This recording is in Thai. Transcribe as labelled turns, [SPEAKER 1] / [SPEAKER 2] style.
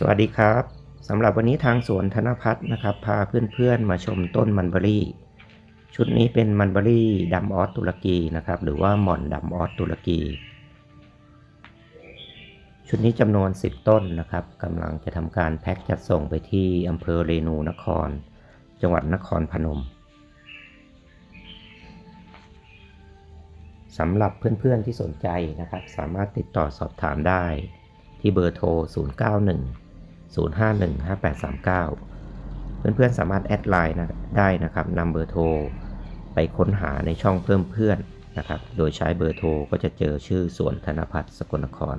[SPEAKER 1] สวัสดีครับสำหรับวันนี้ทางสวนธนพัฒน์นะครับ พาเพื่อนๆมาชมต้นมันเบอรี่ ชุดนี้เป็นมันเบอรี่ดำออสตุรกีนะครับ หรือว่าหม่อนดำออสตุรกี ชุดนี้จำนวน 10 ต้นนะครับกำลังจะทำการแพ็คจัดส่งไปที่อำเภอเรนูนคร จังหวัดนครพนมสำหรับเพื่อนๆที่สนใจนะครับ สามารถติดต่อสอบถามได้ที่เบอร์โทร 091 051 5839 เพื่อนๆสามารถแอดไลน์ได้นะครับนำเบอร์โทรไปค้นหาในช่องเพิ่มเพื่อนนะครับ โดยใช้เบอร์โทรก็จะเจอชื่อสวนธนพัฒน์สกลนคร